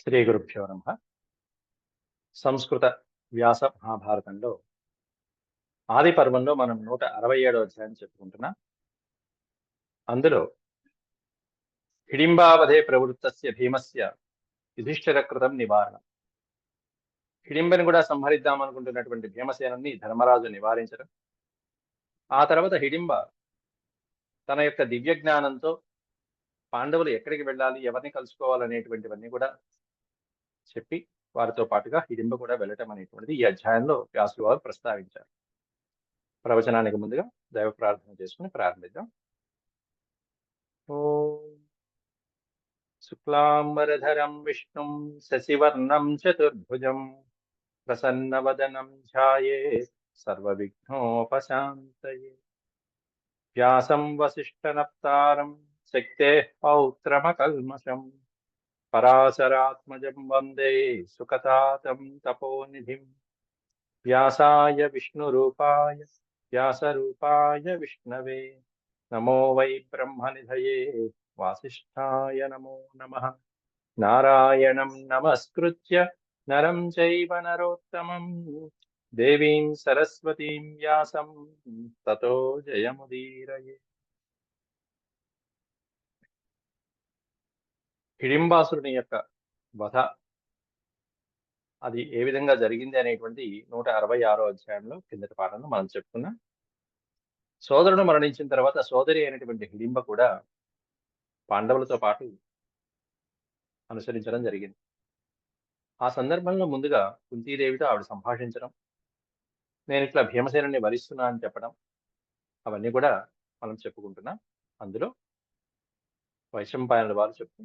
శ్రీ గురుభ్యో నమ. సంస్కృత వ్యాస మహాభారతంలో ఆది పర్వంలో మనం నూట అరవై ఏడో అధ్యాయం చెప్పుకుంటున్నాం. అందులో హిడింబావధే ప్రవృత్తస్య భీమస్య యుధిష్ఠిరకృతం నివారణ. హిడింబని కూడా సంహరిద్దామనుకుంటున్నటువంటి భీమసేనని ధర్మరాజు నివారించడం. ఆ తర్వాత హిడింబ తన యొక్క దివ్య జ్ఞానంతో పాండవులు ఎక్కడికి వెళ్ళాలి ఎవరిని కలుసుకోవాలనేటువంటివన్నీ కూడా చెప్పి వారితో పాటుగా హిడింబ కూడా వెళ్ళటం అనేటువంటిది ఈ అధ్యాయంలో వ్యాసులు వారు ప్రస్తావించారు. ప్రవచనానికి ముందుగా దైవ ప్రార్థన చేసుకుని ప్రారంభిద్దాం. ఓ శుక్లాంబరధరం విష్ణుం శశివర్ణం చతుర్భుజం ప్రసన్నవదనం ధ్యాయే సర్వవిఘ్నోపశాంతయే. వ్యాసం వసిష్ఠనప్తారం శక్తే పౌత్రమకల్మషం. पराशरात्मज वंदे सुकथातं तपोनिधि। व्यासाय विष्णु व्यासरूपाय विष्णवे। नमो वै ब्रह्म निध वासीय नमो नम। नारायण नमस्कृत नरम चरोत्तम देवी सरस्वती व्या व्यासं मुदीर హిడింబాసురుని యొక్క వధ. అది ఏ విధంగా జరిగింది అనేటువంటి నూట అరవై ఆరో అధ్యాయంలో కిందటి పాఠంలో మనం చెప్పుకున్నాం. సోదరుడు మరణించిన తర్వాత సోదరి అయినటువంటి హిడింబ కూడా పాండవులతో పాటు అనుసరించడం జరిగింది. ఆ సందర్భంలో ముందుగా కుంతీదేవితో ఆవిడ సంభాషించడం నేను ఇట్లా భీమసేనుని వరిస్తున్నా అని చెప్పడం అవన్నీ కూడా మనం చెప్పుకుంటున్నాం. అందులో వైశంపాయనుల వారు చెప్తూ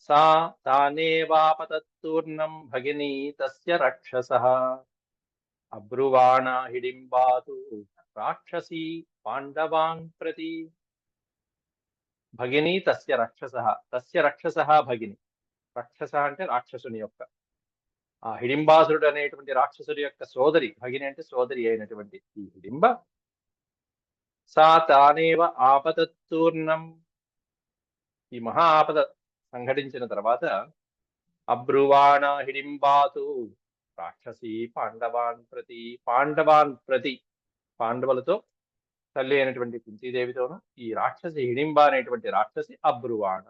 సా తానేవాపతత్తూర్ణం భగినీ తస్య రాక్షస అబ్రువాణ హిడింబాతు రాక్షసీ పాండవాం ప్రతి భగిని తస్య రక్షస తస్య రక్షస భగిని రక్షస అంటే రాక్షసుని యొక్క। ఆ హిడింబాసురుడు అనేటువంటి రాక్షసుడి యొక్క సోదరి భగిని అంటే సోదరి అయినటువంటి ఈ హిడింబ। సా తానేవ ఆపతత్తూర్ణం ఈ మహా ఆపద సంఘటించిన తర్వాత అబ్రువాణ హిడింబాతు రాక్షసి పాండవాన్ ప్రతి పాండవాన్ ప్రతి పాండవులతో తల్లి అయినటువంటి కుంతీదేవితోను ఈ రాక్షసి హిడింబ అనేటువంటి రాక్షసి అబ్రువాణ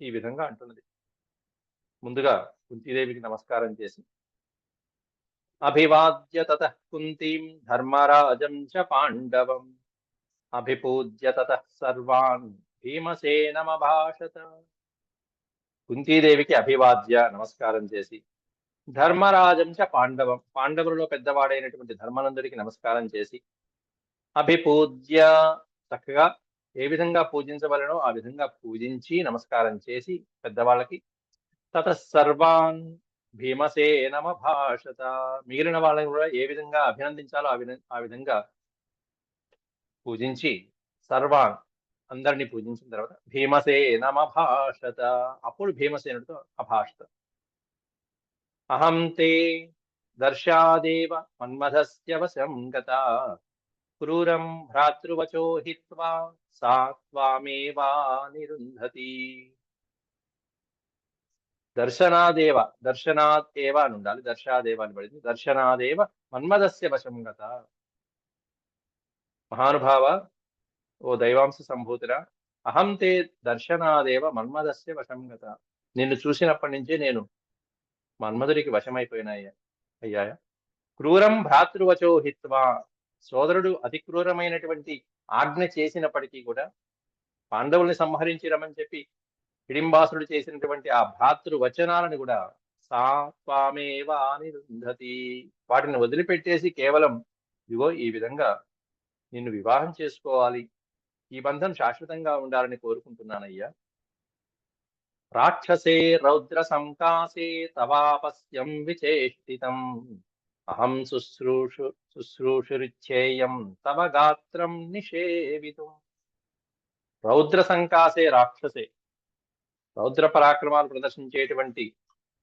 ఈ విధంగా అంటున్నది. ముందుగా కుంతీదేవికి నమస్కారం చేసి అభివాద్య తత కుంతీం ధర్మరాజం చ పాండవం అభిపూజ్య తత సర్వాన్ భీమసేనమభాషత కుంతీదేవికి అభివాద్య నమస్కారం చేసి ధర్మరాజం చ పాండవం పాండవులలో పెద్దవాడైనటువంటి ధర్మనందుడికి నమస్కారం చేసి అభిపూజ్య చక్కగా ఏ విధంగా పూజించవలనో ఆ విధంగా పూజించి నమస్కారం చేసి పెద్దవాళ్ళకి తత సర్వాన్ భీమసేనమ భాషత. మిగిలిన వాళ్ళని కూడా ఏ విధంగా అభినందించాలో ఆ విధంగా ఆ విధంగా పూజించి సర్వాన్ అందరినీ పూజించిన తర్వాత భీమసేనమభాషత. అప్పుడు భీమసేనుడితో అభాషత. అహం తే దర్శాదేవ మన్మథస్యవశం గత. క్రూరం భ్రాతృవచో హిత్వా సా త్వామేవా నిరుంధతి. దర్శనాదేవ దర్శనాత్ ఏవ అని ఉండాలి. దర్శాదేవ అని పడింది. దర్శనాదేవ మన్మథస్య వశం గత. మహానుభావ ఓ దైవాంశ సంభూతిరా అహం తే దర్శనాదేవ మన్మథస్య వశం గత. నిన్ను చూసినప్పటి నుంచే నేను మన్మధుడికి వశమైపోయినాయ్యా. అయ్యాయా క్రూరం భ్రాతృవచో హిత్వా. సోదరుడు అతి క్రూరమైనటువంటి ఆజ్ఞ చేసినప్పటికీ కూడా పాండవుల్ని సంహరించి రమని చెప్పి హిడింబాసుడు చేసినటువంటి ఆ భ్రాతృ వచనాలను కూడా సా త్వామేవా వాటిని వదిలిపెట్టేసి కేవలం ఇదిగో ఈ విధంగా నిన్ను వివాహం చేసుకోవాలి. ఈ బంధం శాశ్వతంగా ఉండాలని కోరుకుంటున్నానయ్యా. రాక్షసే రౌద్ర సంకాసే తవాపస్యం విచేష్టితం. అహం శుశ్రూషు శుశ్రూషురిచ్చేయం తవ గాత్రం నిషేవితం. రౌద్ర సంకాసే రాక్షసే. రౌద్ర పరాక్రమాలు ప్రదర్శించేటువంటి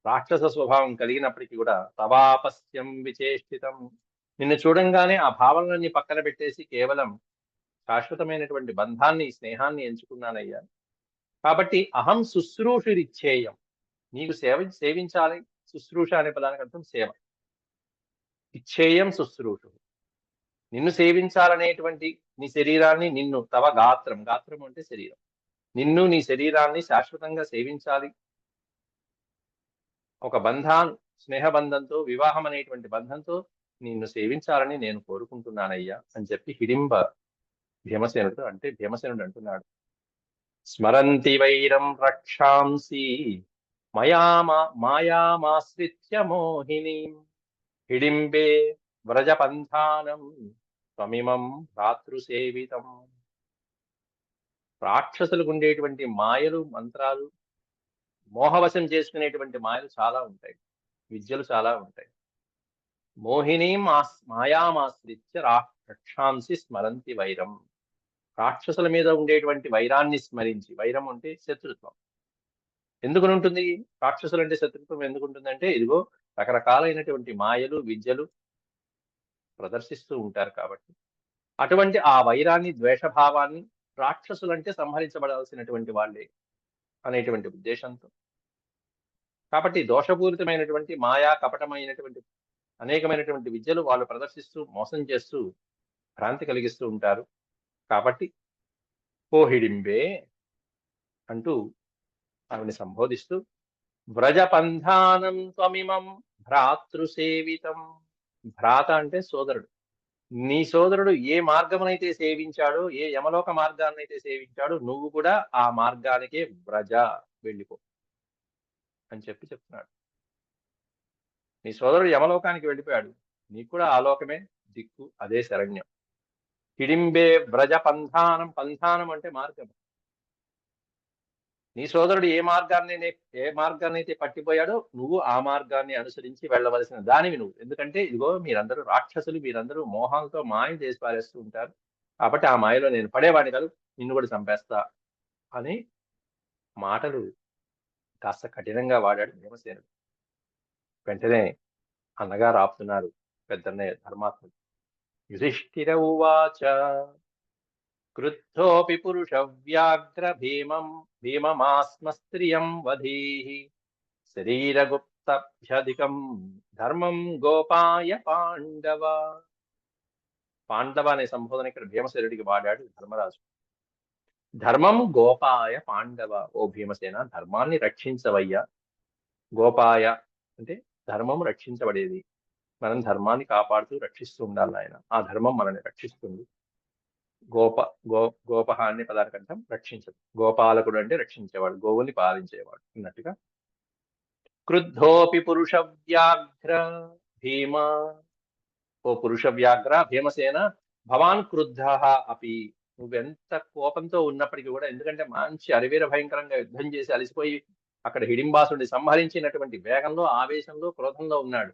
రాక్షస స్వభావం కలిగినప్పటికీ కూడా తవాపస్యం విచేష్టితం. నిన్ను చూడంగానే ఆ భావనలన్నీ పక్కన పెట్టేసి కేవలం శాశ్వతమైనటువంటి బంధాన్ని స్నేహాన్ని ఎంచుకున్నానయ్యా. కాబట్టి అహం శుశ్రూషురిచ్చేయం నీకు సేవ సేవించాలి. శుశ్రూష అనే పదానికి అర్థం సేవ. ఇచ్చేయం శుశ్రూషు. నిన్ను సేవించాలనేటువంటి నీ శరీరాన్ని నిన్ను తవ గాత్రం. గాత్రం అంటే శరీరం. నిన్ను నీ శరీరాన్ని శాశ్వతంగా సేవించాలి. ఒక బంధాన్ స్నేహబంధంతో వివాహం అనేటువంటి బంధంతో నిన్ను సేవించాలని నేను కోరుకుంటున్నానయ్యా అని చెప్పి హిడింబ భీమసేనుడు అంటే భీమసేనుడు అంటున్నాడు. స్మరంతి వైరం రక్షాంసి మయామా మాయామాశ్రిత్య మోహిని హిడింబే వ్రజపంథానం త్వమిమం రాతృసేవితం రాక్షసులకు ఉండేటువంటి మాయలు మంత్రాలు మోహవశం చేసుకునేటువంటి మాయలు చాలా ఉంటాయి. విద్యలు చాలా ఉంటాయి. మోహిని మాయామాశ్రిత్య రక్షాంసి స్మరంతి వైరం. రాక్షసుల మీద ఉండేటువంటి వైరాన్ని స్మరించి వైరం అంటే శత్రుత్వం. ఎందుకు ఉంటుంది? రాక్షసులు అంటే శత్రుత్వం ఎందుకు ఉంటుందంటే ఇదిగో రకరకాలైనటువంటి మాయలు విద్యలు ప్రదర్శిస్తూ ఉంటారు కాబట్టి. అటువంటి ఆ వైరాన్ని ద్వేషభావాన్ని రాక్షసులంటే సంహరించబడాల్సినటువంటి వాళ్ళే అనేటువంటి ఉద్దేశంతో. కాబట్టి దోషపూరితమైనటువంటి మాయా కపటమైనటువంటి అనేకమైనటువంటి విద్యలు వాళ్ళు ప్రదర్శిస్తూ మోసం చేస్తూ భ్రాంతి కలిగిస్తూ ఉంటారు. కాబట్టి పోహిడింబే అంటూ ఆవిని సంబోధిస్తూ వ్రజపంధానం త్వమిమం భ్రాతృసేవితం. భ్రాత అంటే సోదరుడు. నీ సోదరుడు ఏ మార్గమునైతే సేవించాడో ఏ యమలోక మార్గాన్నైతే సేవించాడో నువ్వు కూడా ఆ మార్గానికే వ్రజ వెళ్ళిపో అని చెప్పి చెప్తున్నాడు. నీ సోదరుడు యమలోకానికి వెళ్ళిపోయాడు. నీకు కూడా ఆ లోకమే దిక్కు అదే శరణ్యం. హిడింబే వ్రజ పంధానం పంధానం అంటే మార్గం. నీ సోదరుడు ఏ మార్గాన్ని ఏ మార్గాన్ని అయితే పట్టిపోయాడో నువ్వు ఆ మార్గాన్ని అనుసరించి వెళ్ళవలసిన దానివి నువ్వు. ఎందుకంటే ఇదిగో మీరందరూ రాక్షసులు మీరందరూ మోహాలతో మాయ చేసి పారేస్తూ ఉంటారు. కాబట్టి ఆ మాయలో నేను పడేవాడిని కాదు నిన్ను కూడా చంపేస్తా అని మాటలు కాస్త కఠినంగా వాడాడు భీమసేనుడు. వెంటనే అన్నగారు రాపుతున్నారు పెద్దన్నయ్య ధర్మాత్ముడు. యుధిష్ఠిర ఉవాచ క్రుద్ధోపి పురుష వ్యాఘ్ర భీమం భీమమాస్మ స్త్రియం వధీః. శరీరగుప్తభ్యధికం ధర్మం గోపాయ పాండవ. పాండవ అనే సంబోధన ఇక్కడ భీమసేనుడికి వాడాడు ధర్మరాజు. ధర్మం గోపాయ పాండవ ఓ భీమసేన ధర్మాన్ని రక్షించవయ్యా. గోపాయ అంటే ధర్మం రక్షించబడేది. మనం ధర్మాన్ని కాపాడుతూ రక్షిస్తూ ఉండాలి ఆయన ఆ ధర్మం మనల్ని రక్షిస్తుంది. గోప గో గోపహ అనే పదార్థం రక్షించదు. గోపాలకుడు అంటే రక్షించేవాడు గోవుల్ని పాలించేవాడు అన్నట్టుగా. క్రుద్ధోపి పురుష వ్యాఘ్ర భీమ. ఓ పురుష వ్యాఘ్ర భీమసేన భవాన్ క్రుద్ధ అపి. నువ్వెంత కోపంతో ఉన్నప్పటికీ కూడా ఎందుకంటే మంచి అరివీర భయంకరంగా యుద్ధం చేసి అలసిపోయి అక్కడ హిడింబాసుడిని సంహరించినటువంటి వేగంలో ఆవేశంలో క్రోధంలో ఉన్నాడు.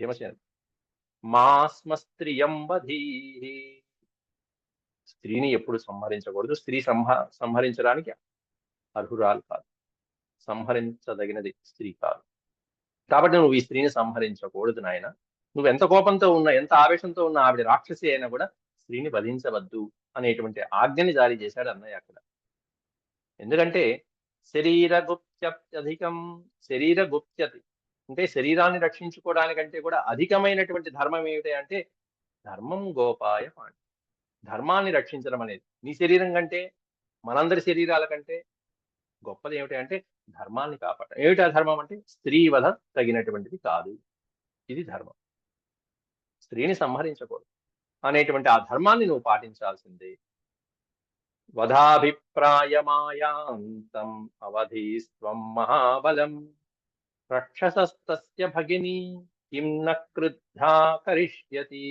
భీమసేన. మాస్మ స్త్రీని ఎప్పుడు సంహరించకూడదు. స్త్రీ సంహ సంహరించడానికి అర్హురాలు కాదు. సంహరించదగినది స్త్రీ కాదు. కాబట్టి నువ్వు ఈ స్త్రీని సంహరించకూడదు నాయన. నువ్వు ఎంత కోపంతో ఉన్నా ఎంత ఆవేశంతో ఉన్నా ఆవిడ రాక్షసి అయినా కూడా స్త్రీని వధించవద్దు అనేటువంటి ఆజ్ఞని జారీ చేశాడు అన్నయ్య అక్కడ. ఎందుకంటే శరీర గుప్త్యధికం శరీర గుప్త్యతి అంటే శరీరాన్ని రక్షించుకోవడానికంటే కూడా అధికమైనటువంటి ధర్మం ఏమిటి అంటే ధర్మం గోపాయ పాండి. ధర్మాన్ని రక్షించడం అనేది. నీ శరీరం కంటే మనందరి శరీరాల కంటే గొప్పది ఏమిటి అంటే ధర్మాన్ని కాపాడటం ఏమిటి ఆ ధర్మం అంటే స్త్రీ వధ తగినటువంటిది కాదు. ఇది ధర్మం. స్త్రీని సంహరించకూడదు. అనేటువంటి ఆ ధర్మాన్ని నువ్వు పాటించాల్సిందే. వధాభిప్రాయమాయాంతం అవధీస్వం మహాబలం. రక్షసస్తస్య భగిని కిం న క్రుద్ధా కరిష్యతి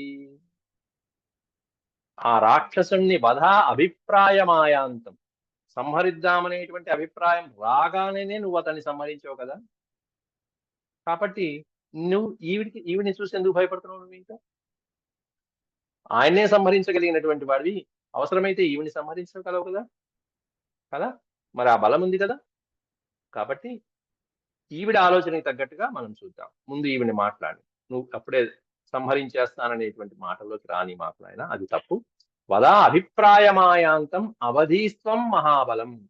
ఆ రాక్షసుణ్ణి వధ అభిప్రాయమాయాంతం సంహరిద్దామనేటువంటి అభిప్రాయం రాగానే నువ్వు అతన్ని సంహరించావు కదా కాబట్టి నువ్వు ఈవిడికి ఈవిడిని చూసి ఎందుకు భయపడుతున్నావు నువ్వు ఇంకా? ఆయన్నే సంహరించగలిగినటువంటి వాడివి. అవసరమైతే ఈవిని సంహరించగలవు కదా? కదా? మరి ఆ బలం ఉంది కదా? కాబట్టి ఈవిడ ఆలోచనకి తగ్గట్టుగా మనం చూద్దాం. ముందు ఈవిని మాట్లాడి. నువ్వు అప్పుడే సంహరించేస్తాననేటువంటి మాటలోకి రాని మాట్లాడిన అది తప్పు. వదా అభిప్రాయమాయాంతం అవధీస్వం మహాబలం.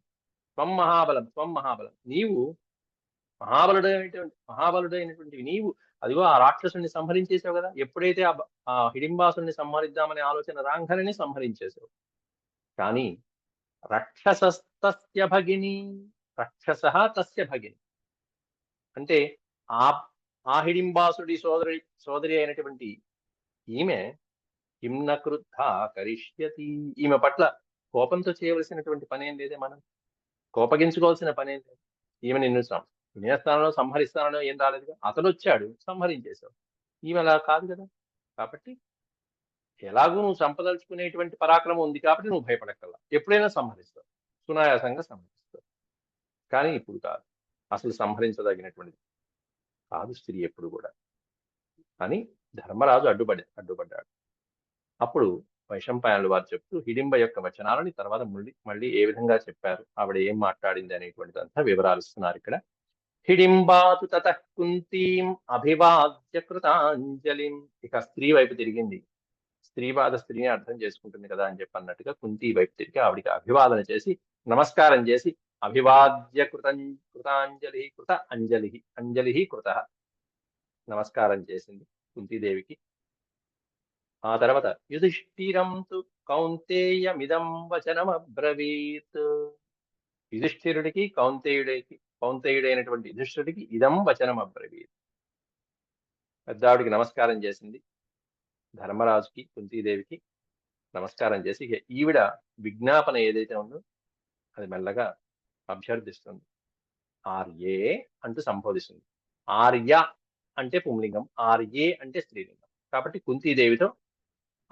త్వం మహాబలం త్వం మహాబలం. నీవు మహాబలుడైనటువంటి మహాబలుడైనటువంటి నీవు అదిగో ఆ రాక్షసుని సంహరించేసావు కదా. ఎప్పుడైతే ఆ ఆ హిడింబాసుని సంహరిద్దామనే ఆలోచన రాంఘనని సంహరించేసావు కానీ రక్షసస్తస్య భగిని రక్షస తస్య భగిని. అంటే ఆ ఆ హిడింబాసుడి సోదరి సోదరి అయినటువంటి ఈమె హిమ్న క్రుద్ధ కరిష్యతి. ఈమె పట్ల కోపంతో చేయవలసినటువంటి పని ఏం లేదే మనం. కోపగించుకోవాల్సిన పని ఏం లేదు. ఈమె నిన్ను వినయస్థానంలో సంహరిస్తానో ఏం రాలేదుగా. అతడు వచ్చాడు సంహరించేశావు. ఈమె అలా కాదు కదా. కాబట్టి ఎలాగూ నువ్వు సంపదలుచుకునేటువంటి పరాక్రమం ఉంది కాబట్టి నువ్వు భయపడక్కల్లా ఎప్పుడైనా సంహరిస్తావు. సునాయాసంగా సంహరిస్తావు. కానీ ఇప్పుడు కాదు. అసలు సంహరించదగినటువంటిది. కాదు స్త్రీ ఎప్పుడు కూడా. అని ధర్మరాజు అడ్డుపడి అడ్డుపడ్డాడు. అప్పుడు వైశంపాయనులు వారు చెప్తూ హిడింబ యొక్క వచనాలని తర్వాత మళ్ళీ మళ్ళీ ఏ విధంగా చెప్పారు? ఆవిడ ఏం మాట్లాడింది అనేటువంటిదంతా వివరాలు ఇస్తున్నారు ఇక్కడ. హిడింబాతు తత కుంతీం అభివాద్య కృతాంజలిం. ఇక స్త్రీ వైపు తిరిగింది. స్త్రీవాద స్త్రీని అర్థం చేసుకుంటుంది కదా అని చెప్పి అన్నట్టుగా కుంతి వైపు తిరిగి ఆవిడికి అభివాదన చేసి నమస్కారం చేసి అభివాద్య కృతం కృతాంజలి కృత అంజలి అంజలి కృత. నమస్కారం చేసింది కుంతీదేవికి. ఆ తర్వాత యుధిష్ఠిరం తు కౌంతేయమిదం వచనమబ్రవీత్. యుధిష్ఠిరుడికి కౌంతేయుడికి కౌంతేయుడైనటువంటి యుధిష్ఠుడికి ఇదం వచనం అబ్రవీత్ పెద్దావిడికి నమస్కారం చేసింది ధర్మరాజుకి కుంతీదేవికి నమస్కారం చేసి ఈవిడ విజ్ఞాపన ఏదైతే ఉందో అది మెల్లగా అభ్యర్థిస్తుంది. ఆర్యే అంటూ సంబోధిస్తుంది. ఆర్య అంటే పుంలింగం ఆర్యే అంటే స్త్రీలింగం. కాబట్టి కుంతీదేవితో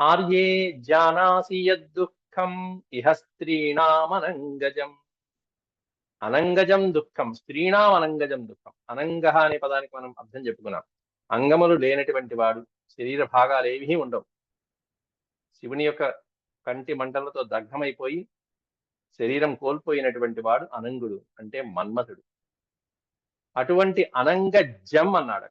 ఆర్యే జానాసి యద్దుఃఖం ఇహ స్త్రీణామనంగజం. అనంగజం దుఃఖం స్త్రీణాం అనంగజం దుఃఖం. అనంగ అనే పదానికి మనం అర్థం చెప్పుకున్నాం. అంగములు లేనటువంటి వాడు శరీర భాగాలు ఏమీ ఉండవు. శివుని యొక్క కంటి మంటలతో దగ్ధమైపోయి శరీరం కోల్పోయినటువంటి వాడు అనంగుడు అంటే మన్మథుడు అటువంటి అనంగజం అన్నాడు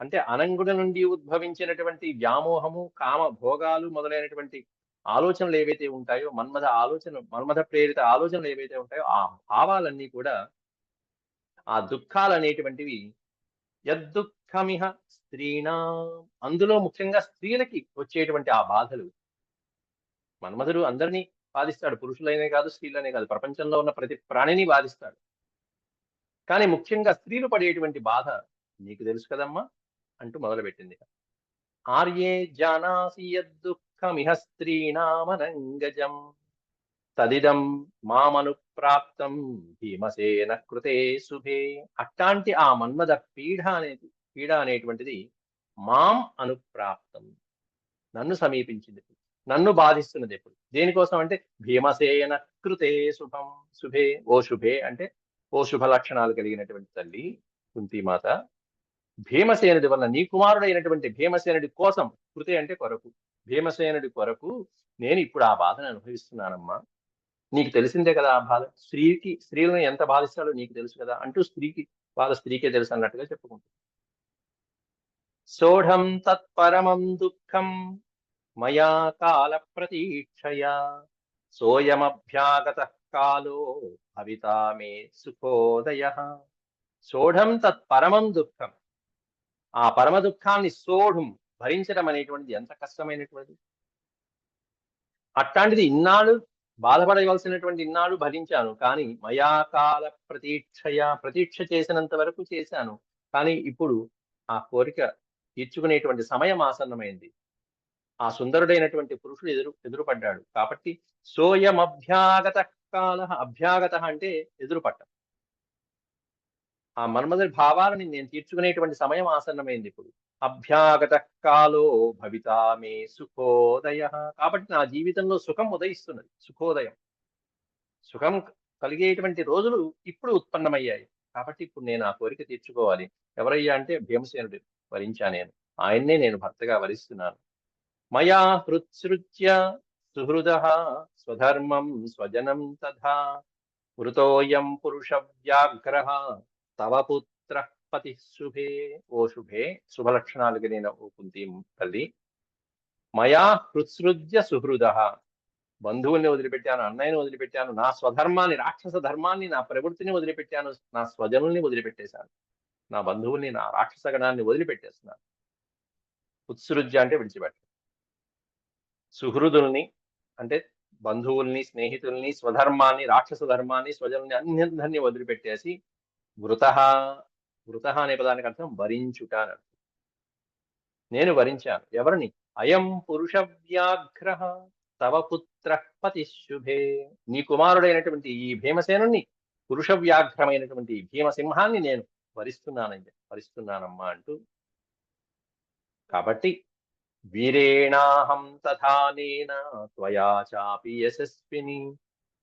అంటే అనంగుడు నుండి ఉద్భవించినటువంటి వ్యామోహము కామ భోగాలు మొదలైనటువంటి ఆలోచనలు ఏవైతే ఉంటాయో మన్మథ ఆలోచన మన్మథ ప్రేరిత ఆలోచనలు ఏవైతే ఉంటాయో ఆ భావాలన్నీ కూడా ఆ దుఃఖాలు అనేటువంటివి యద్దుఃఖమిహ స్త్రీణా. అందులో ముఖ్యంగా స్త్రీలకి వచ్చేటువంటి ఆ బాధలు. మన్మధుడు అందరినీ బాధిస్తాడు. పురుషులైనే కాదు స్త్రీలనే కాదు. ప్రపంచంలో ఉన్న ప్రతి ప్రాణిని బాధిస్తాడు. కానీ ముఖ్యంగా స్త్రీలు పడేటువంటి బాధ నీకు తెలుసు కదమ్మా అంటూ మొదలుపెట్టింది. ఆర్యే జానాసి యద్దుఃఖమిహ స్త్రీణామనంగజం తదిదం మామనుప్రాప్తం భీమసేన కృతే శుభే. అట్లాంటి ఆ మన్మద పీడ అనేది పీడ అనేటువంటిది మాం అనుప్రాప్తం. నన్ను సమీపించింది. నన్ను బాధిస్తున్నది ఎప్పుడు? దేనికోసం అంటే భీమసేన కృతే శుభం శుభే ఓ శుభే అంటే ఓ శుభ లక్షణాలు కలిగినటువంటి తల్లి కుంతిమాత భీమసేనుడి వల్ల నీ కుమారుడైనటువంటి భీమసేనుడి కోసం కృతే అంటే కొరకు. భీమసేనుడి కొరకు నేను ఇప్పుడు ఆ బాధను అనుభవిస్తున్నానమ్మా. నీకు తెలిసిందే కదా ఆ బాధ? స్త్రీకి స్త్రీలను ఎంత బాధిస్తాడో నీకు తెలుసు కదా? అంటూ స్త్రీకి బాధ స్త్రీకే తెలుసు అన్నట్టుగా చెప్పుకుంటుంది. సోఢం తత్పరమం దుఃఖం మయా కాల ప్రతీక్షయా సోయమభ్యాగత కాలో భవితా మే సుఖోదయ. సోఢం తత్ పరమం దుఃఖం. ఆ పరమ దుఃఖాన్ని సోఢం భరించడం అనేటువంటిది ఎంత కష్టమైనటువంటిది? అట్లాంటిది ఇన్నాళ్ళు బాధపడవలసినటువంటి ఇన్నాళ్ళు భరించాను. కానీ మయాకాల ప్రతీక్షయ ప్రతీక్ష చేసినంత వరకు చేశాను. కానీ ఇప్పుడు ఆ కోరిక తీర్చుకునేటువంటి సమయం ఆసన్నమైంది. ఆ సుందరుడైనటువంటి పురుషుడు ఎదురు ఎదురుపడ్డాడు. కాబట్టి సోయం అభ్యాగత కాల అభ్యాగత అంటే ఎదురుపట్ట ఆ మన్మధుడి భావాలని నేను తీర్చుకునేటువంటి సమయం ఆసన్నమైంది ఇప్పుడు. అభ్యాగత కాలో భవితామే సుఖోదయ. కాబట్టి నా జీవితంలో సుఖం ఉదయిస్తున్నది సుఖోదయం. సుఖం కలిగేటువంటి రోజులు ఇప్పుడు ఉత్పన్నమయ్యాయి. కాబట్టి ఇప్పుడు నేను ఆ కోరిక తీర్చుకోవాలి. ఎవరయ్యా అంటే భీమసేనుడు. వరించా నేను. ఆయన్నే నేను భర్తగా వరిస్తున్నాను. మయా హృత్సృత్య సుహృద స్వధర్మం స్వజనం తథా మృతోయం పురుష వ్యాఘ్ర తవ పుత్ర పతి శుభే. ఓ శుభే శుభలక్షణాలు కలిగిన ఓ కుంతి తల్లి. మయా హృత్సృజ్య సుహృద. బంధువుల్ని వదిలిపెట్టాను అన్నయ్యని వదిలిపెట్టాను నా స్వధర్మాన్ని రాక్షస ధర్మాన్ని నా ప్రవృత్తిని వదిలిపెట్టాను నా స్వజనుల్ని వదిలిపెట్టేశాను. నా బంధువుల్ని నా రాక్షస గణాన్ని వదిలిపెట్టేస్తున్నాను. ఉత్సృజ్య అంటే విడిచిపెట్టాను. సుహృదుల్ని అంటే బంధువుల్ని స్నేహితుల్ని స్వధర్మాన్ని రాక్షస ధర్మాన్ని స్వజల్ని అన్నిందరినీ వదిలిపెట్టేసి వృత వృత అనే పదానికి అర్థం వరించుట అని అర్థం. నేను వరించాను. ఎవరిని? అయం పురుష వ్యాఘ్ర తవ పుత్ర పతిశుభే. నీ కుమారుడైనటువంటి ఈ భీమసేనుని పురుష వ్యాఘ్రమైనటువంటి ఈ భీమసింహాన్ని నేను వరిస్తున్నానని వరిస్తున్నానమ్మా అంటూ. కాబట్టి వీరేణాహం తథానేన త్వయా చాపి యశస్విని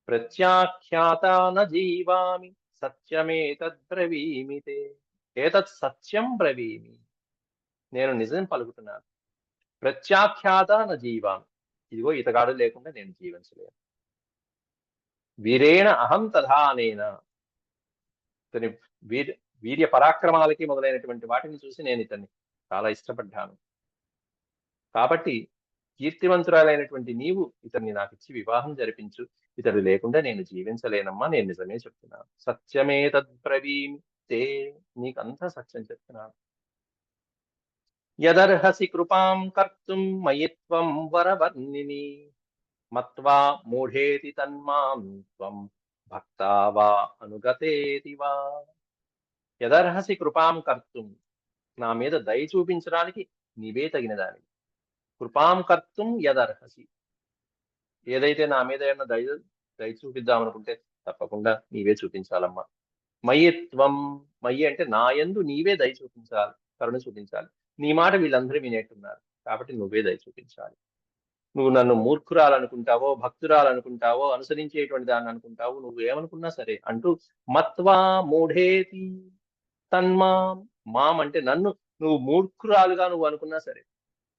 ప్రత్యాఖ్యాత న జీవామి సత్యమేతద్బ్రవీమి తే ఏతత్ సత్యం బ్రవీమి నేను నిజం పలుకుతున్నాను। ప్రత్యాఖ్యాత న జీవామి। ఇదిగో ఇతగాడు లేకుండా నేను జీవించలేను। వీరేణ అహం తథానేన। ఇతని వీర్ వీర్య పరాక్రమాలకి మొదలైనటువంటి వాటిని చూసి నేను ఇతన్ని చాలా ఇష్టపడ్డాను। కాబట్టి కీర్తివంతురాలైనటువంటి నీవు ఇతన్ని నాకు ఇచ్చి వివాహం జరిపించు. ఇతడు లేకుండా నేను జీవించలేనమ్మా నేను నిజమే చెప్తున్నాను. సత్యమే తద్బ్రవీమి తే నీకంతా సత్యం చెప్తున్నాను. యదర్హసి కృపాం కర్తుం మయిత్వం వరవర్ణిని మత్వా మూఢేతి తన్మాం త్వం భక్తా వా అనుగతేతి వా. యదర్హసి కృపాం కర్తుం నా మీద దయ చూపించడానికి నీవే తగినదాని కృపాం కర్తుం యదర్హసి. ఏదైతే నా మీద ఏమన్నా దయ దయ చూపిద్దాం అనుకుంటే తప్పకుండా నీవే చూపించాలమ్మా. మయిత్వం మయ్యి అంటే నా యందు నీవే దయ చూపించాలి కరుణ చూపించాలి. నీ మాట వీళ్ళందరూ వినేట్టున్నారు కాబట్టి నువ్వే దయ చూపించాలి. నువ్వు నన్ను మూర్ఖురాలనుకుంటావో భక్తురాలనుకుంటావో అనుసరించేటువంటి దాన్ని అనుకుంటావు నువ్వు ఏమనుకున్నా సరే అంటూ మత్వా మూఢేతి తన్మాం. మాం అంటే నన్ను నువ్వు మూర్ఖురాలుగా నువ్వు అనుకున్నా సరే.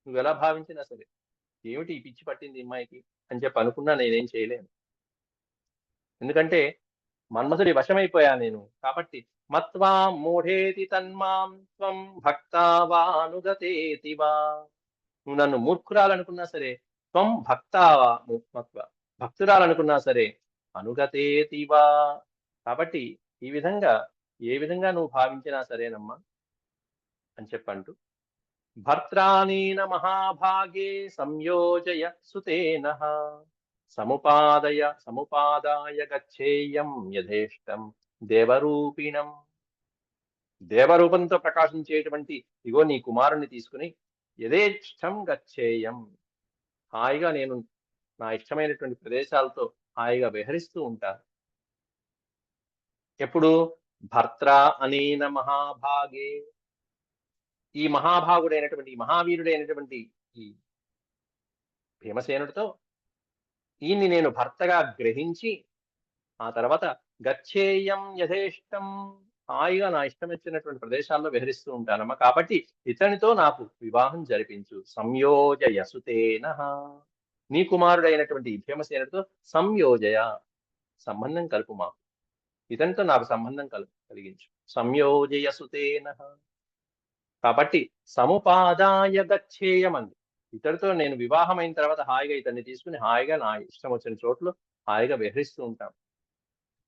నువ్వు ఎలా భావించినా సరే. ఏమిటి ఈ పిచ్చి పట్టింది అమ్మాయికి? అని చెప్పి అనుకున్నా నేనేం చేయలేను. ఎందుకంటే మన్మధుడి వశమైపోయా నేను. కాబట్టి మత్వా మూఢేతి తన్మాం త్వం భక్తావానుగతేతి వా నువ్వు నన్ను మూర్ఖురాలనుకున్నా సరే త్వం భక్తావా మత్వ. భక్తురాలనుకున్నా సరే అనుగతేతివా కాబట్టి ఈ విధంగా ఏ విధంగా నువ్వు భావించినా సరేనమ్మా అని చెప్పంటూ భర్త్రానీన మహాభాగే సంయోజయ సుతేన సముపాదయ సముపాదాయ గచ్చేయం యథేష్టం దేవరూపిణం. దేవరూపంతో ప్రకాశించేటువంటి ఇగో నీ కుమారుణ్ణి తీసుకుని యథేష్టం గచ్చేయం హాయిగా నేను నా ఇష్టమైనటువంటి ప్రదేశాలతో హాయిగా విహరిస్తూ ఉంటాను ఎప్పుడు? భర్త అనేన మహాభాగే ఈ మహాభాగుడైనటువంటి మహావీరుడైనటువంటి ఈ భీమసేనుడితో ఈయన్ని నేను భర్తగా గ్రహించి ఆ తర్వాత గచ్చేయం యథేష్టం హాయిగా నా ఇష్టం వచ్చినటువంటి ప్రదేశాల్లో విహరిస్తూ ఉంటానమ్మా. కాబట్టి ఇతనితో నాకు వివాహం జరిపించు. సంయోజయసుతేన నీ కుమారుడైనటువంటి భీమసేనుడితో సంయోజయ సంబంధం కలుపు మాకు. ఇతనితో నాకు సంబంధం కలు కలిగించు. సంయోజయసుతేన కాబట్టి సముపాదాయ గచ్చేయమంది ఇతడితో నేను వివాహం అయిన తర్వాత హాయిగా ఇతన్ని తీసుకుని హాయిగా నా ఇష్టం వచ్చిన చోట్లు హాయిగా విహరిస్తూ ఉంటాం.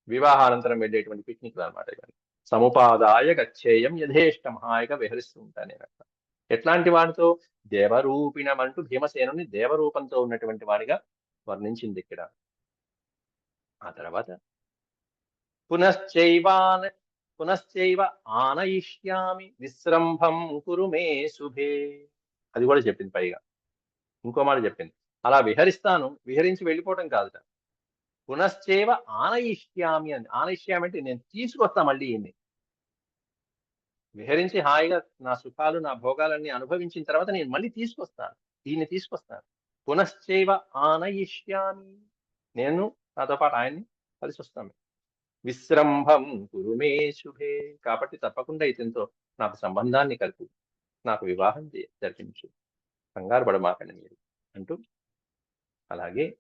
వివాహానంతరం వెళ్ళేటువంటి పిక్నిక్లు అనమాట ఇవన్నీ. సముపాదాయ గచ్చేయం యథేష్టం హాయిగా విహరిస్తూ ఉంటాను నేను అక్కడ. ఎట్లాంటి వాడితో? దేవరూపిణం అంటూ భీమసేనుని దేవరూపంతో ఉన్నటువంటి వాడిగా వర్ణించింది ఇక్కడ. ఆ తర్వాత పునశ్చైవాన పునశ్చైవ ఆనయిష్యామి విశ్రంభం కురు మే శుభే. అది కూడా చెప్పింది పైగా. ఇంకో మాట చెప్పింది. అలా విహరిస్తాను విహరించి వెళ్ళిపోవటం కాదుట. పునశ్చేవ ఆనయిష్యామి అని ఆనయిష్యామి అంటే నేను తీసుకొస్తా మళ్ళీ ఈయన్ని. విహరించి హాయిగా నా సుఖాలు నా భోగాలన్నీ అనుభవించిన తర్వాత నేను మళ్ళీ తీసుకొస్తాను దీన్ని తీసుకొస్తాను. పునశ్చైవ ఆనయిష్యామి. నేను నాతో పాటు ఆయన్ని కలిసి వస్తాను. విశ్రంభం కురుమే శుభే. కాబట్టి తప్పకుండా ఇతనితో నాకు సంబంధాన్ని కలుపు. నాకు వివాహం జరిపించు. కంగారు పడమాకండి మీరు అంటూ అలాగే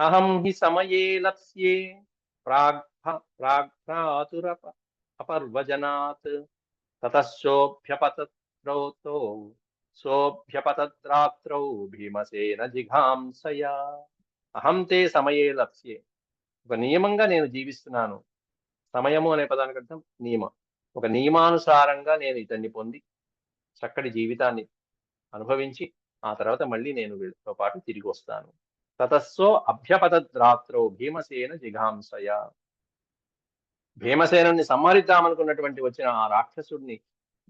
అహం హి సమయే లప్స్యే. ప్రాగ్భ ప్రాగ్భ్రాతురప అపర్వజనాత్. తతశోభ్యపతత్రౌతో సోభ్యపతద్రాత్రౌ భీమసేన జిఘాంసయా. అహం తే సమయే లప్స్యే. ఒక నియమంగా నేను జీవిస్తున్నాను. సమయము అనే పదానికి అర్థం నియమం. ఒక నియమానుసారంగా నేను ఇతన్ని పొంది చక్కటి జీవితాన్ని అనుభవించి ఆ తర్వాత మళ్ళీ నేను వీళ్ళతో పాటు తిరిగి వస్తాను. తతస్సో అభ్యపతద్రాత్రో భీమసేన జిఘాంసయ. భీమసేనుని సంహరిద్దామనుకున్నటువంటి వచ్చిన ఆ రాక్షసుడిని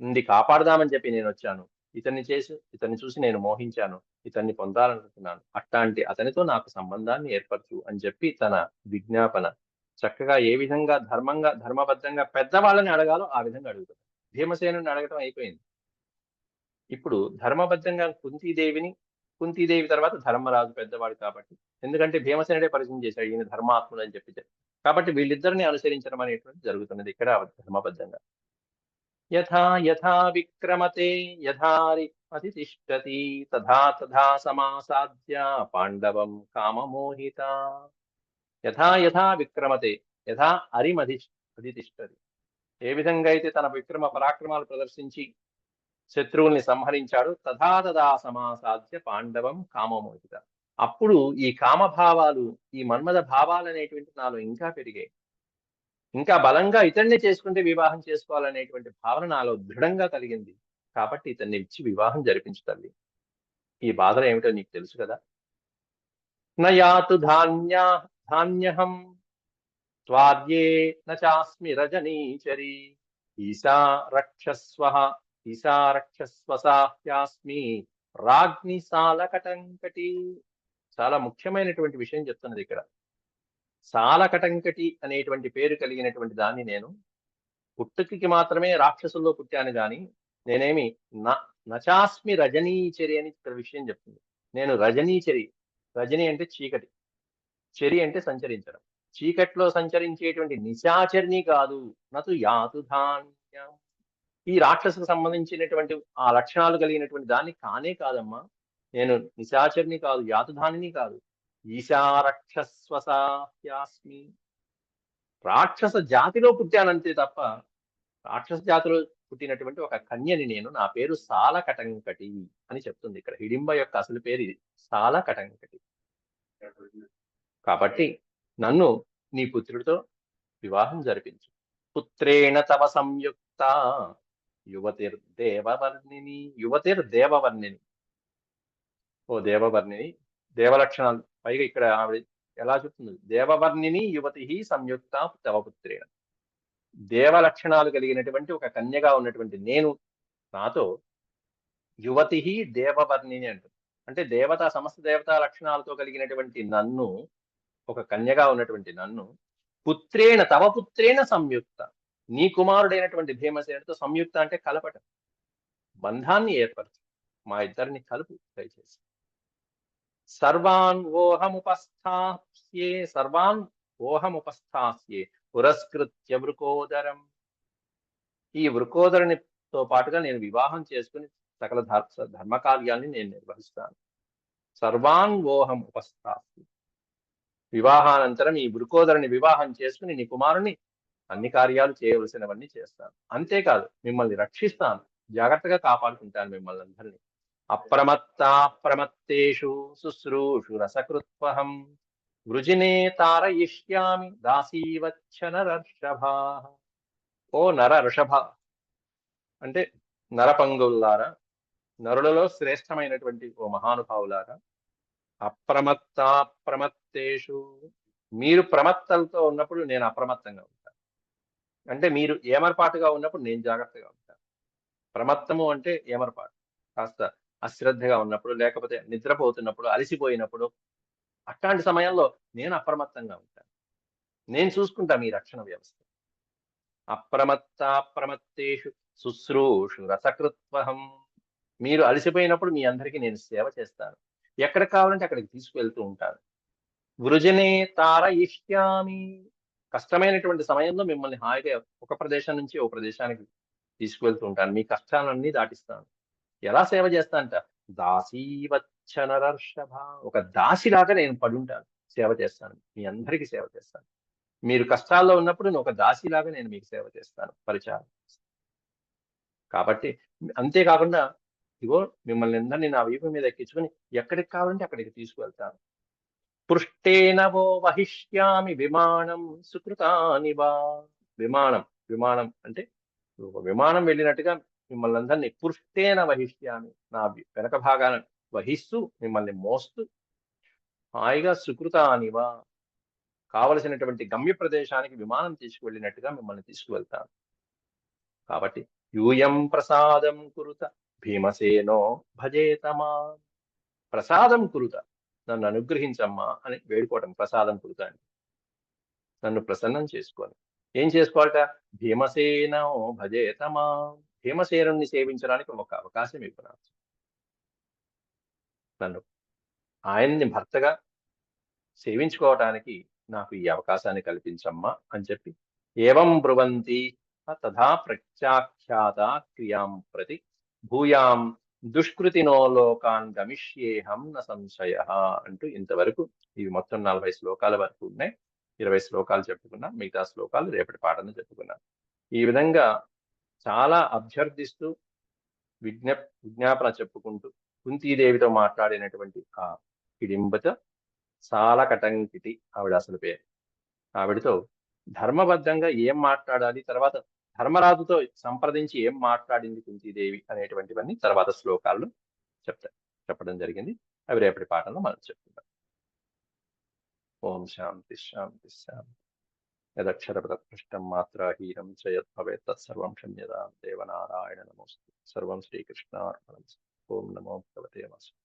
నుండి కాపాడదామని చెప్పి నేను వచ్చాను. ఇతన్ని చేసి ఇతన్ని చూసి నేను మోహించాను ఇతన్ని పొందాలనుకుంటున్నాను. అట్లాంటి అతనితో నాకు సంబంధాన్ని ఏర్పరచు అని చెప్పి తన విజ్ఞాపన. చక్కగా ఏ విధంగా ధర్మంగా ధర్మబద్ధంగా పెద్దవాళ్ళని అడగాలో ఆ విధంగా అడుగుతాడు భీమసేనుని అడగటం అయిపోయింది. ఇప్పుడు ధర్మబద్ధంగా కుంతీదేవిని కుంతీదేవి తర్వాత ధర్మరాజు పెద్దవాడు కాబట్టి ఎందుకంటే భీమసేనుడే పరిచయం చేశాడు ఈయన ధర్మాత్ముడు అని చెప్పి కాబట్టి వీళ్ళిద్దరిని అనుసరించడం అనేటువంటి జరుగుతున్నది ఇక్కడ ధర్మబద్ధంగా. యథా యథా విక్రమతే యథారి అతిష్టతి తథా తథా సమాసాద్య పాండవం కామమోహిత యథా యథా విక్రమతే యథా అరిమధి అధితిష్టది ఏ విధంగా అయితే తన విక్రమ పరాక్రమాలు ప్రదర్శించి శత్రువుల్ని సంహరించాడు తథా తథా సమాసాధ్య పాండవం కామమోహిత. అప్పుడు ఈ కామభావాలు ఈ మన్మద భావాలు అనేటువంటి నాలో ఇంకా పెరిగాయి. ఇంకా బలంగా ఇతన్ని చేసుకుంటే వివాహం చేసుకోవాలనేటువంటి భావన నాలో దృఢంగా కలిగింది. కాబట్టి ఇతన్ని ఇచ్చి వివాహం జరిపించు తల్లి. ఈ బాధలు ఏమిటో నీకు తెలుసు కదా? నయాతు ధాన్యా ధాన్యహం త్వార్యే నాస్మి రజనీచరి. ఈశా రక్షస్వ ఈశా రక్షస్వసాహ్యాస్మి రాజ్ని సాలకటంకటి చాలా ముఖ్యమైనటువంటి విషయం చెప్తున్నది ఇక్కడ. సాలకటంకటి అనేటువంటి పేరు కలిగినటువంటి దాన్ని నేను పుట్టుకి మాత్రమే రాక్షసుల్లో పుట్టాను గాని నేనేమి నచాస్మి రజనీచరి అని ఇక్కడ విషయం చెప్తుంది. నేను రజనీచరి రజని అంటే చీకటి చెరి అంటే సంచరించడం. చీకట్లో సంచరించేటువంటి నిశాచరిని కాదు నతు యాతు ధాన్యం. ఈ రాక్షసుకు సంబంధించినటువంటి ఆ లక్షణాలు కలిగినటువంటి దాన్ని కానే కాదమ్మా. నేను నిశాచరిని కాదు యాతుధానిని కాదు. ఈశారక్షస్వసాస్మి రాక్షస జాతిలో పుట్టానంతే తప్ప రాక్షస జాతిలో పుట్టినటువంటి ఒక కన్యని నేను నా పేరు సాల కటంకటి అని చెప్తుంది ఇక్కడ. హిడింబ యొక్క అసలు పేరు ఇది సాల కటంకటి కాబట్టి నన్ను నీ పుత్రుడితో వివాహం జరిపించు. పుత్రేణ తవ సంయుక్త యువతిర్ దేవవర్ణిని యువతిర్ దేవవర్ణిని ఓ దేవవర్ణిని దేవలక్షణాలు పైగా ఇక్కడ ఆవిడ ఎలా చెప్తుంది? దేవవర్ణిని యువతి సంయుక్త తవపుత్రేణ దేవ లక్షణాలు కలిగినటువంటి ఒక కన్యగా ఉన్నటువంటి నేను నాతో యువతి దేవవర్ణిని అంటుంది. అంటే దేవత సమస్త దేవతా లక్షణాలతో కలిగినటువంటి నన్ను ఒక కన్యగా ఉన్నటువంటి నన్ను పుత్రేణ తవ పుత్రేణ సంయుక్త. నీ కుమారుడైనటువంటి భీమసేనుడితో సంయుక్త అంటే కలపటం. బంధాన్ని ఏర్పరచు. మా ఇద్దరిని కలుపు దయచేసి. సర్వాన్ ఓహముపస్థాప్యే సర్వాన్ ఓహముపస్థాప్యే పురస్కృత్య వృకోదరం. ఈ వృకోదరునితో పాటుగా నేను వివాహం చేసుకుని సకల ధర్మకార్యాన్ని నేను నిర్వహిస్తాను. సర్వాన్ ఓహం ఉపస్థాస్తి వివాహానంతరం ఈ వృకోదరుని వివాహం చేసుకుని నీ కుమారుని అన్ని కార్యాలు చేయవలసినవన్నీ చేస్తాను. అంతేకాదు మిమ్మల్ని రక్షిస్తాను. జాగ్రత్తగా కాపాడుకుంటాను మిమ్మల్ని అందరినీ. అప్రమత్తాప్రమత్తేషు శుశ్రూషు రసకృత్వహం. వృజినే తారయిష్యామి దాసీవచ్చ నరర్షభా ఓ నర ఋషభ అంటే నరపంగుల్లారా నరులలో శ్రేష్టమైనటువంటి ఓ మహానుభావులారా అప్రమత్తాప్రమత్తేషు మీరు ప్రమత్తలతో ఉన్నప్పుడు నేను అప్రమత్తంగా ఉంటాను అంటే మీరు ఏమరపాటుగా ఉన్నప్పుడు నేను జాగ్రత్తగా ఉంటాను ప్రమత్తము అంటే ఏమరపాటు. కాస్త అశ్రద్ధగా ఉన్నప్పుడు లేకపోతే నిద్రపోతున్నప్పుడు అలసిపోయినప్పుడు అట్లాంటి సమయంలో నేను అప్రమత్తంగా ఉంటాను. నేను చూసుకుంటా మీ రక్షణ వ్యవస్థ. అప్రమత్తాప్రమత్తేషు శుశ్రూషు రసకృత్వహం. మీరు అలసిపోయినప్పుడు మీ అందరికీ నేను సేవ చేస్తాను. ఎక్కడ కావాలంటే అక్కడికి తీసుకువెళ్తూ ఉంటాను. వృజనే తారయిష్యామి కష్టమైనటువంటి సమయంలో మిమ్మల్ని హాయిగా ఒక ప్రదేశం నుంచి ఒక ప్రదేశానికి తీసుకువెళ్తూ ఉంటాను. మీ కష్టాలన్నీ దాటిస్తాను. ఎలా సేవ చేస్తా అంట దాసీవచ్చనరర్షభ ఒక దాసిలాగా నేను పడుంటాను సేవ చేస్తాను. మీ అందరికీ సేవ చేస్తాను. మీరు కష్టాల్లో ఉన్నప్పుడు నేను ఒక దాసిలాగా నేను మీకు సేవ చేస్తాను. పరిచారం కాబట్టి అంతేకాకుండా ఇగో మిమ్మల్ని అందరినీ నా వీపు మీద ఎక్కించుకొని ఎక్కడికి కావాలంటే అక్కడికి తీసుకువెళ్తాను. పృష్టేనవో వహిష్యామి విమానం సుకృతానివా. విమానం విమానం అంటే విమానం వెళ్ళినట్టుగా మిమ్మల్ని అందరినీ పృష్టేన వహిష్యామి నా వెనక భాగాన వహిస్తూ మిమ్మల్ని మోస్తూ హాయిగా సుకృతానివా కావలసినటువంటి గమ్య ప్రదేశానికి విమానం తీసుకువెళ్ళినట్టుగా మిమ్మల్ని తీసుకువెళ్తాను. కాబట్టి యూయం ప్రసాదం కురుత భీమసేనో భజేతమా. ప్రసాదం కురుత నన్ను అనుగ్రహించమ్మా అని వేడుకోవటం ప్రసాదం కురుత అని. నన్ను ప్రసన్నం చేసుకోని. ఏం చేసుకోవాలట? భీమసేనో భజేతమా. భీమసేనుణ్ణి సేవించడానికి ఒక అవకాశం ఇవ్వను నన్ను ఆయన్ని భర్తగా సేవించుకోవటానికి నాకు ఈ అవకాశాన్ని కల్పించమ్మా అని చెప్పి ఏవం బ్రువంతి తథా ప్రత్యాఖ్యాత క్రియాం ప్రతి భూయాం దుష్కృతినో లోకాన్ గమిష్యేహం న సంశయ అంటూ ఇంతవరకు ఇవి మొత్తం నలభై శ్లోకాల వరకు ఉన్నాయి. ఇరవై శ్లోకాలు చెప్పుకున్నా మిగతా శ్లోకాలు రేపటి పాటను చెప్పుకున్నాను ఈ విధంగా చాలా అభ్యర్థిస్తూ విజ్ఞ విజ్ఞాపన చెప్పుకుంటూ కుంతీదేవితో మాట్లాడినటువంటి ఆ హిడింబత సాలకటంకిటి ఆవిడ అసలు పేరు. ఆవిడతో ధర్మబద్ధంగా ఏం మాట్లాడాలి? తర్వాత ధర్మరాజుతో సంప్రదించి ఏం మాట్లాడింది కుంతీదేవి అనేటువంటివన్నీ తర్వాత శ్లోకాల్లో చెప్తారు చెప్పడం జరిగింది. అవి రేపటి పాఠంలో మనం చెప్తున్నాం ఓం శాంతి శాంతి శాంతి. यदक्षरपदपृष्टं मात्रा हीरं च यद्भवेत् तत्सर्वं क्षम्यतां देवनारायण नमोऽस्तु सर्वं श्रीकृष्णार्पणमस्तु ॐ नमो भगवते नमः